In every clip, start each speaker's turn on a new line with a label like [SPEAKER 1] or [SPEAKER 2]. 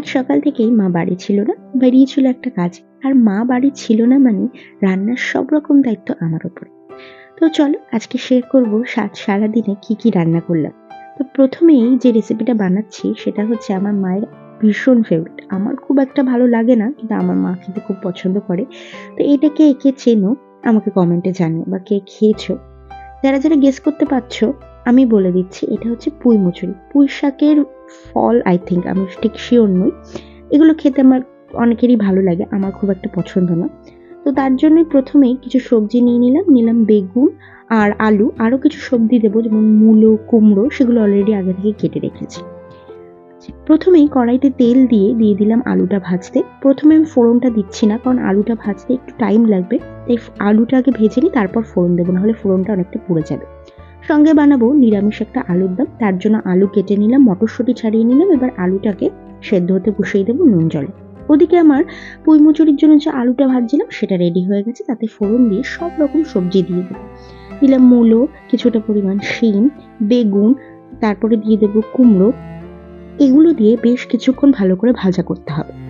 [SPEAKER 1] আজ সকাল থেকেই মা বাড়ি ছিল না, বেরিয়েছিল একটা কাজে। আর মা বাড়ি ছিল না মানে রান্নার সব রকম দায়িত্ব আমার ওপরে। তো চলো, আজকে শেয়ার করব সাত সারাদিনে কি কি রান্না করলাম। তো প্রথমেই যে রেসিপিটা বানাচ্ছি, সেটা হচ্ছে আমার মায়ের ভীষণ ফেভারিট আমার খুব একটা ভালো লাগে না, কিন্তু আমার মা খেতে খুব পছন্দ করে। তো এটাকে একে চেনো? আমাকে কমেন্টে জানিও বা কে খেয়েছো? যারা যারা গেস করতে পারছ আমি বলে দিচ্ছি, এটা হচ্ছে পুঁই মুচুরি। পুঁই শাকের ফল আই থিঙ্ক আমি ঠিক শিওর নই। এগুলো খেতে আমার অনেকেরই ভালো লাগে, আমার খুব একটা পছন্দ না। তো তার জন্যই প্রথমেই কিছু সবজি নিয়ে নিলাম নিলাম বেগুন আর আলু। আরও কিছু সবজি দেবো, যেমন মূলো, কুমড়ো, সেগুলো অলরেডি আগে থেকে কেটে রেখেছি। প্রথমেই কড়াইতে তেল দিয়ে দিয়ে দিলাম আলুটা ভাজতে। প্রথমে আমি ফোড়নটা দিচ্ছি না, কারণ আলুটা ভাজতে একটু টাইম লাগবে। তাই আলুটা আগে ভেজে নিই, তারপর ফোড়ন দেবো, নাহলে ফোড়নটা অনেকটা পুড়ে যাবে। সঙ্গে বানাবো নিরামিষ একটা আলুর দম। তার জন্য আলু কেটে নিলাম, মটরশুঁটি ছাড়িয়ে নিলাম। এবার আলুটাকে সেদ্ধ হতে বসিয়ে দেবো নুন জলে। ওদিকে আমার পুঁই মুচুরির জন্য যে আলুটা ভাজছিলাম, সেটা রেডি হয়ে গেছে। তাতে ফোড়ন দিয়ে সব রকম সবজি দিয়ে দেবো। দিলাম মূলো, কিছুটা পরিমাণ শিম, বেগুন, তারপরে দিয়ে দেবো কুমড়ো। এগুলো দিয়ে বেশ কিছুক্ষণ ভালো করে ভাজা করতে হবে।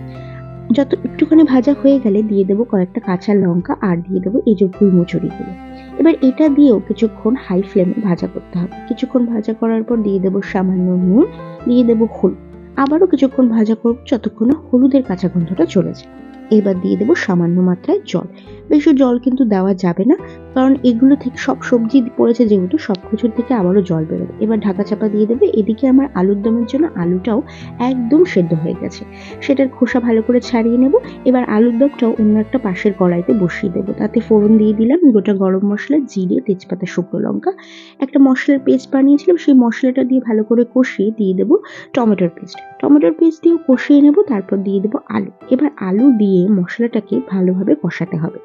[SPEAKER 1] যত একটুখানি ভাজা হয়ে গেলে দিয়ে দেবো কয়েকটা কাঁচা লঙ্কা আর দিয়ে দেবো এই যে পুঁই মুচুরিগুলো এবার এটা দিয়েও কিছুক্ষণ হাই ফ্লেমে ভাজা করতে হবে। কিছুক্ষণ ভাজা করার পর দিয়ে দেবো সামান্য নুন, দিয়ে দেবো হলুদ। আবারও কিছুক্ষণ ভাজা করব যতক্ষণ হলুদের কাঁচা গন্ধটা চলে যায়। এবার দিয়ে দেবো সামান্য মাত্রায় জল। বেশি জল কিন্তু দেওয়া যাবে না, কারণ এগুলো থেকে সব সবজি পড়েছে যেহেতু সব কিছুর থেকে আবারও জল বেরোবে এবার ঢাকা চাপা দিয়ে দেবে, এদিকে আমার আলুর দমের জন্য আলুটাও একদম সেদ্ধ হয়ে গেছে। সেটার খোসা ভালো করে ছাড়িয়ে নেব, এবার আলুর দমটাও অন্য একটা পাশের কড়াইতে বসিয়ে দেবো। তাতে ফোড়ন দিয়ে দিলাম গোটা গরম মশলা, জিরে, তেজপাতা, শুকনো লঙ্কা। একটা মশলার পেস্ট বানিয়েছিলাম, সেই মশলাটা দিয়ে ভালো করে কষিয়ে দিয়ে দেবো টমেটোর পেস্ট। টমেটোর পেস্ট দিয়েও কষিয়ে নেব, তারপর দিয়ে দেবো আলু। এবার আলু দিয়ে মশলাটাকে ভালোভাবে কষাতে হবে।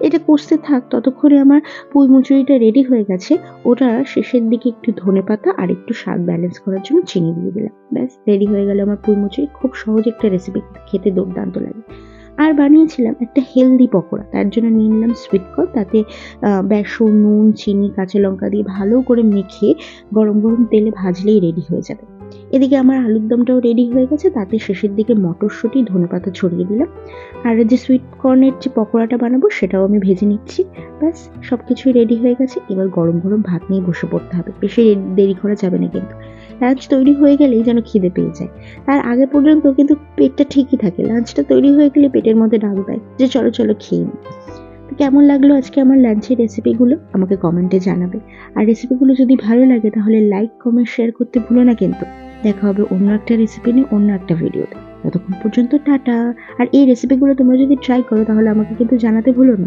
[SPEAKER 1] এটা কষতে থাক, ততক্ষণে আমার পুঁই মুচুরিটা রেডি হয়ে গেছে। ওটা শেষের দিকে একটু ধনে পাতা আর একটু স্বাদ ব্যালেন্স করার জন্য চিনি দিয়ে দিলাম। ব্যাস রেডি হয়ে গেল আমার পুঁই মুচুরি। খুব সহজ একটা রেসিপি খেতে দুর্দান্ত লাগে। আর বানিয়েছিলাম একটা হেলদি পকোড়া। তার জন্য নিয়ে নিলাম সুইট কর্ন তাতে বেসন, নুন, চিনি, কাঁচা লঙ্কা দিয়ে ভালো করে মেখে গরম গরম তেলে ভাজলেই রেডি হয়ে যাবে। এদিকে আমার আলুর দমটাও রেডি হয়ে গেছে, তাতে শেষের দিকে মটরশুঁটি, ধনে পাতা ছড়িয়ে দিলাম। আর যে সুইট কর্নের যে পকোড়াটা বানাবো, সেটাও আমি ভেজে নিচ্ছি। ব্যাস সব কিছুই রেডি হয়ে গেছে। এবার গরম গরম ভাত নিয়ে বসে পড়তে হবে। বেশি দেরি করা যাবে না কিন্তু। লাঞ্চ তৈরি হয়ে গেলেই যেন খিদে পেয়ে যায়। তার আগে পর্যন্ত কিন্তু পেটটা ঠিকই থাকে। লাঞ্চটা তৈরি হয়ে গেলে পেটের মধ্যে ডাক দেয়। যে চলো চলো খেয়ে নিই কেমন লাগল আজকে আমার লাঞ্চের রেসিপিগুলো আমাকে কমেন্টে জানাবে। আর রেসিপিগুলো যদি ভালো লাগে তাহলে লাইক কমেন্ট শেয়ার করতে ভুলো না কিন্তু। দেখা হবে অন্য একটা রেসিপি নিয়ে, অন্য একটা ভিডিওতে ততক্ষণ পর্যন্ত টাটা। আর এই রেসিপিগুলো তোমরা যদি ট্রাই করো, তাহলে আমাকে কিন্তু জানাতে ভুলো না।